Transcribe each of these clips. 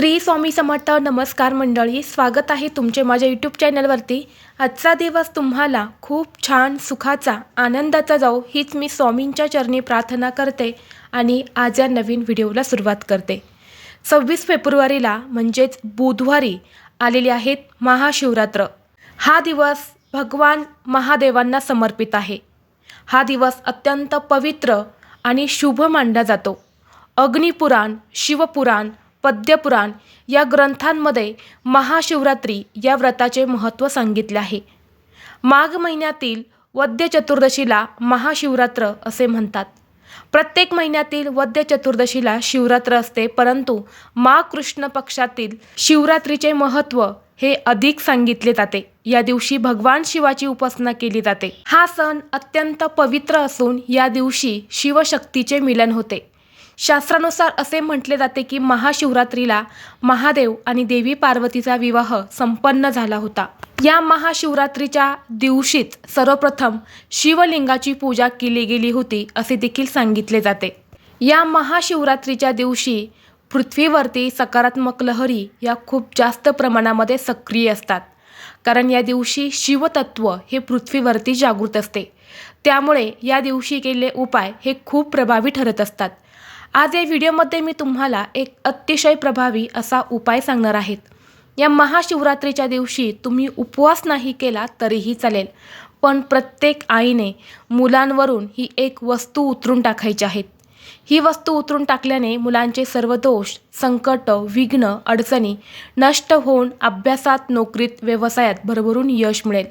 श्री स्वामी समर्थ नमस्कार मंडळी स्वागत आहे तुमचे माझ्या यूट्यूब चॅनलवरती आजचा दिवस तुम्हाला खूप छान सुखाचा आनंदाचा जाऊ हीच मी स्वामींच्या चरणी प्रार्थना करते आणि आज या नवीन व्हिडिओला सुरुवात करते. सव्वीस फेब्रुवारीला म्हणजेच बुधवारी आलेली आहेत महाशिवरात्र. हा दिवस भगवान महादेवांना समर्पित आहे. हा दिवस अत्यंत पवित्र आणि शुभ मानला जातो. अग्निपुराण शिवपुराण पद्यपुराण या ग्रंथांमध्ये महाशिवरात्री या व्रताचे महत्त्व सांगितले आहे. माघ महिन्यातील वद्य चतुर्दशीला महाशिवरात्र असे म्हणतात. प्रत्येक महिन्यातील वद्य चतुर्दशीला शिवरात्र असते परंतु माघ कृष्ण पक्षातील शिवरात्रीचे महत्त्व हे अधिक सांगितले जाते. या दिवशी भगवान शिवाची उपासना केली जाते. हा सण अत्यंत पवित्र असून या दिवशी शिवशक्तीचे मिलन होते. शास्त्रानुसार असे म्हटले जाते की महाशिवरात्रीला महादेव आणि देवी पार्वतीचा विवाह संपन्न झाला होता. या महाशिवरात्रीच्या दिवशीच सर्वप्रथम शिवलिंगाची पूजा केली गेली होती असे देखील सांगितले जाते. या महाशिवरात्रीच्या दिवशी पृथ्वीवरती सकारात्मक लहरी या खूप जास्त प्रमाणामध्ये सक्रिय असतात. कारण या दिवशी शिवतत्व हे पृथ्वीवरती जागृत असते. त्यामुळे या दिवशी केलेले उपाय हे खूप प्रभावी ठरत असतात. आज या व्हिडिओमध्ये मी तुम्हाला एक अतिशय प्रभावी असा उपाय सांगणार आहेत. या महाशिवरात्रीच्या दिवशी तुम्ही उपवास नाही केला तरीही चालेल पण प्रत्येक आईने मुलांवरून ही एक वस्तू उतरून टाकायची आहेत ही वस्तू उतरून टाकल्याने मुलांचे सर्व दोष संकट विघ्न अडचणी नष्ट होऊन अभ्यासात नोकरीत व्यवसायात भरभरून यश मिळेल.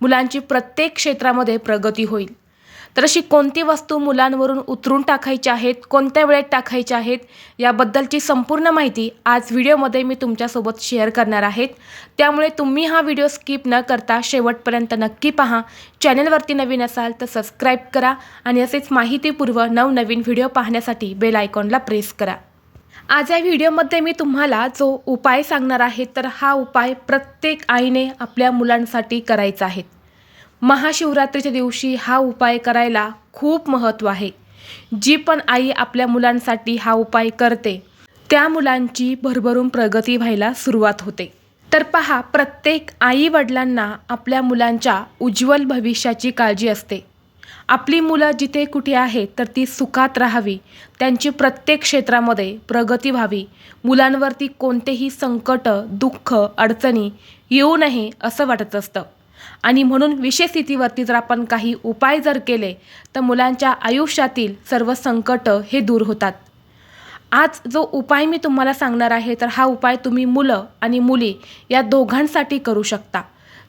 मुलांची प्रत्येक क्षेत्रामध्ये प्रगती होईल. तर अशी कोणती वस्तू मुलांवरून उतरून टाकायची आहेत कोणत्या वेळेत टाकायच्या आहेत याबद्दलची संपूर्ण माहिती आज व्हिडिओमध्ये मी तुमच्यासोबत शेअर करणार आहेत. त्यामुळे तुम्ही हा व्हिडिओ स्किप न करता शेवटपर्यंत नक्की पहा. चॅनलवरती नवीन असाल तर सबस्क्राईब करा आणि असेच माहितीपूर्व नवनवीन व्हिडिओ पाहण्यासाठी बेल आयकॉनला प्रेस करा. आज या व्हिडिओमध्ये मी तुम्हाला जो उपाय सांगणार आहे तर हा उपाय प्रत्येक आईने आपल्या मुलांसाठी करायचा आहे. महाशिवरात्रीच्या दिवशी हा उपाय करायला खूप महत्त्व आहे. जी पण आई आपल्या मुलांसाठी हा उपाय करते त्या मुलांची भरभरून प्रगती व्हायला सुरुवात होते. तर पहा प्रत्येक आई वडिलांना आपल्या मुलांच्या उज्ज्वल भविष्याची काळजी असते. आपली मुलं जिथे कुठे आहेत तर ती सुखात राहावी त्यांची प्रत्येक क्षेत्रामध्ये प्रगती व्हावी मुलांवरती कोणतेही संकट दुःख अडचणी येऊ नये असं वाटत असतं. आणि म्हणून विशेष स्थितीवरती जर आपण काही उपाय जर केले तर मुलांच्या आयुष्यातील सर्व संकट हे दूर होतात. आज जो उपाय मी तुम्हाला सांगणार आहे तर हा उपाय तुम्ही मुलं आणि मुली या दोघांसाठी करू शकता.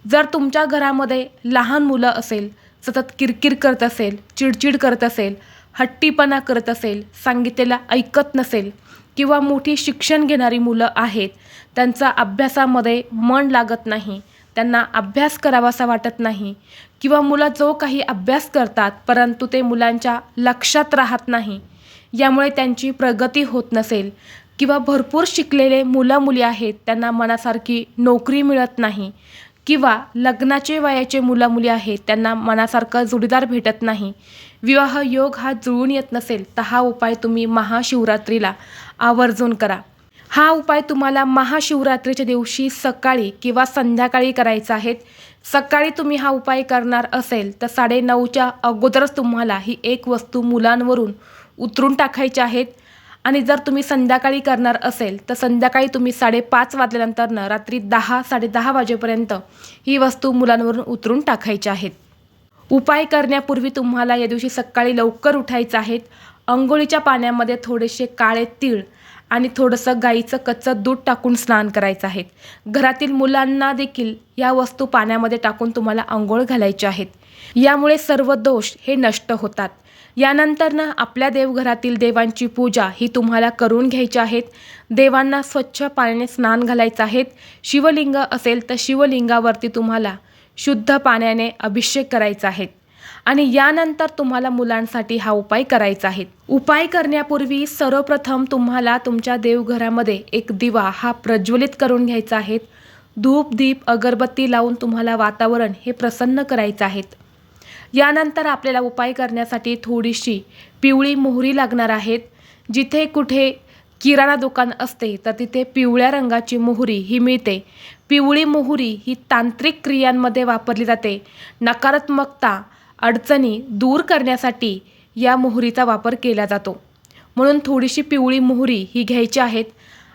जर तुमच्या घरामध्ये लहान मुलं असेल सतत किरकिर करत असेल चिडचिड करत असेल हट्टीपणा करत असेल सांगितलेला ऐकत नसेल किंवा मोठी शिक्षण घेणारी मुलं आहेत त्यांचा अभ्यासामध्ये मन लागत नाही त्यांना अभ्यास करावासा वाटत नाही किंवा मुलं जो काही अभ्यास करतात परंतु ते मुलांच्या लक्षात राहत नाही यामुळे त्यांची प्रगती होत नसेल किंवा भरपूर शिकलेले मुलं मुली आहेत त्यांना मनासारखी नोकरी मिळत नाही किंवा लग्नाचे वयाचे मुलं मुली आहेत त्यांना मनासारखं जोडीदार भेटत नाही विवाह योग हा जुळून येत नसेल तर हा उपाय तुम्ही महाशिवरात्रीला आवर्जून करा. हा उपाय तुम्हाला महाशिवरात्रीच्या दिवशी सकाळी किंवा संध्याकाळी करायचा आहे. सकाळी तुम्ही हा उपाय करणार असेल तर साडेनऊच्या अगोदरच तुम्हाला ही एक वस्तू मुलांवरून उतरून टाकायची आहेत आणि जर तुम्ही संध्याकाळी करणार असेल तर संध्याकाळी तुम्ही साडेपाच वाजल्यानंतरनं रात्री दहा साडेदहा वाजेपर्यंत ही वस्तू मुलांवरून उतरून टाकायच्या आहेत उपाय करण्यापूर्वी तुम्हाला या दिवशी सकाळी लवकर उठायचं आहेत अंघोळीच्या पाण्यामध्ये थोडेसे काळे तीळ आणि थोडंसं गाईचं कच्चं दूध टाकून स्नान करायचं आहे. घरातील मुलांना देखील या वस्तू पाण्यामध्ये टाकून तुम्हाला आंघोळ घालायचे आहेत. यामुळे सर्व दोष हे नष्ट होतात. यानंतरनं आपल्या देवघरातील देवांची पूजा ही तुम्हाला करून घ्यायची आहेत. देवांना स्वच्छ पाण्याने स्नान घालायचं आहेत. शिवलिंग असेल तर शिवलिंगावरती तुम्हाला शुद्ध पाण्याने अभिषेक करायचा आहे. आणि यानंतर तुम्हाला मुलांसाठी हा उपाय करायचा आहे. उपाय करण्यापूर्वी सर्वप्रथम तुम्हाला तुमच्या देवघरामध्ये एक दिवा हा प्रज्वलित करून घ्यायचा आहे. धूप दीप अगरबत्ती लावून तुम्हाला वातावरण हे प्रसन्न करायचं आहे. यानंतर आपल्याला उपाय करण्यासाठी थोडीशी पिवळी मोहरी लागणार आहेत जिथे कुठे किराणा दुकान असते तर तिथे पिवळ्या रंगाची मोहरी ही मिळते. पिवळी मोहरी ही तांत्रिक क्रियांमध्ये वापरली जाते. नकारात्मकता अडचणी दूर करण्यासाठी या मोहरीचा वापर केला जातो. म्हणून थोडीशी पिवळी मोहरी ही घ्यायची आहेत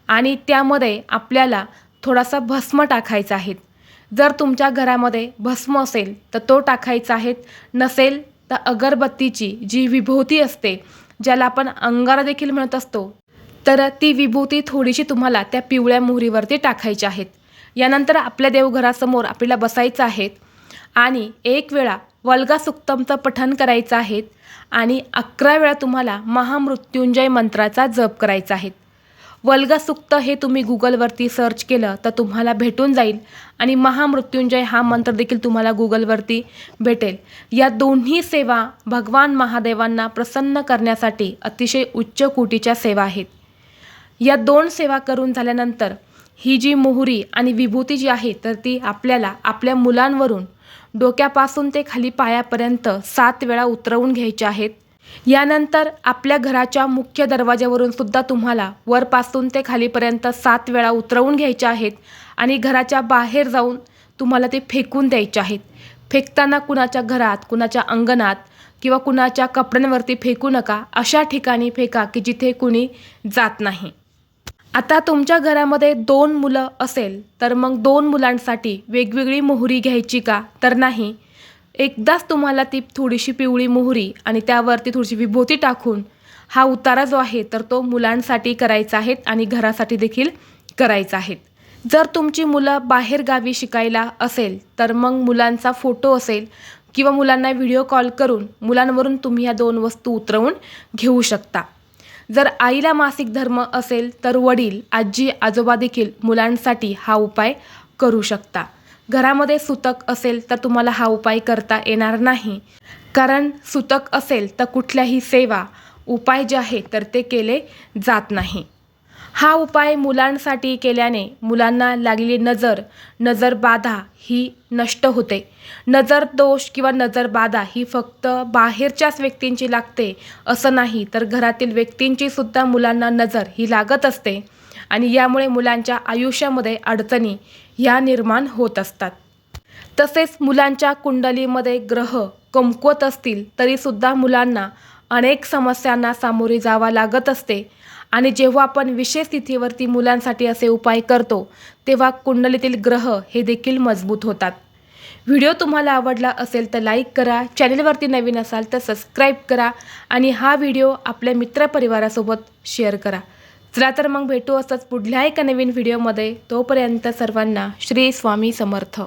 आणि त्यामध्ये आपल्याला थोडासा भस्म टाकायचा आहे जर तुमच्या घरामध्ये भस्म असेल तर तो टाकायचा आहे नसेल तर अगरबत्तीची जी विभूती असते ज्याला आपण अंगारा देखील म्हणत असतो तर ती विभूती थोडीशी तुम्हाला त्या पिवळ्या मोहरीवरती टाकायची आहेत. यानंतर आपल्या देवघरासमोर आपल्याला बसायचं आहे. आणि एक वेळा वल्गा सुक्तमचं करायचं आहे आणि अकरा वेळा तुम्हाला महामृत्युंजय मंत्राचा जप करायचा आहे वल्गा सुक्त हे तुम्ही गुगलवरती सर्च केलं तर तुम्हाला भेटून जाईल आणि महामृत्युंजय हा मंत्र देखील तुम्हाला गुगलवरती भेटेल. या दोन्ही सेवा भगवान महादेवांना प्रसन्न करण्यासाठी अतिशय उच्च कोटीच्या सेवा आहेत. या दोन सेवा करून झाल्यानंतर ही जी मोहरी आणि विभूती जी आहे तर ती आपल्याला आपल्या मुलांवरून डोक्यापासून ते खाली पायापर्यंत सात वेळा उतरवून घ्यायचे आहेत. यानंतर आपल्या घराच्या मुख्य दरवाज्यावरून सुद्धा तुम्हाला वरपासून ते खालीपर्यंत सात वेळा उतरवून घ्यायचे आहेत आणि घराच्या बाहेर जाऊन तुम्हाला ते फेकून द्यायचे आहेत. फेकताना कुणाच्या घरात कुणाच्या अंगणात किंवा कुणाच्या कपड्यांवरती फेकू नका. अशा ठिकाणी फेका की जिथे कुणी जात नाही. आता तुमच्या घरामध्ये दोन मुलं असेल तर मग दोन मुलांसाठी वेगवेगळी मोहरी घ्यायची का? तर नाही. एकदाच तुम्हाला ती थोडीशी पिवळी मोहरी आणि त्यावरती थोडीशी विभूती टाकून हा उतारा जो आहे तर तो मुलांसाठी करायचा आहे आणि घरासाठी देखील करायचा आहे. जर तुमची मुलं बाहेर गावी शिकायला असेल तर मग मुलांचा फोटो असेल किंवा मुलांना व्हिडिओ कॉल करून मुलांवरून तुम्ही ह्या दोन वस्तू उतरवून घेऊ शकता. जर आईला मासिक धर्म असेल तर वडील आजी आजोबा देखील मुलांसाठी हा उपाय करू शकता. घरामध्ये सुतक असेल तर तुम्हाला हा उपाय करता येणार नाही. कारण सुतक असेल तर कुठल्याही सेवा उपाय जे आहे तर ते केले जात नाही. हा उपाय मुलांसाठी केल्याने मुलांना लागलेली नजर नजरबाधा ही नष्ट होते. नजर दोष किंवा नजरबाधा ही फक्त बाहेरच्याच व्यक्तींची लागते असं नाही तर घरातील व्यक्तींची सुद्धा मुलांना नजर ही लागत असते आणि यामुळे मुलांच्या आयुष्यामध्ये अडचणी ह्या निर्माण होत असतात. तसेच मुलांच्या कुंडलीमध्ये ग्रह कमकुवत असतील तरीसुद्धा मुलांना अनेक समस्यांना सामोरे जावा लागत असते आणि जेव्हा आपण विशेष स्थितीवरती मुलांसाठी असे उपाय करतो तेव्हा कुंडलीतील ग्रह हे देखील मजबूत होतात. व्हिडिओ तुम्हाला आवडला असेल तर लाईक करा चॅनलवरती नवीन असाल तर सबस्क्राईब करा आणि हा व्हिडिओ आपल्या मित्रपरिवारासोबत शेअर करा. चला तर मग भेटू असंच पुढल्या एका नवीन व्हिडिओमध्ये. तोपर्यंत सर्वांना श्री स्वामी समर्थ.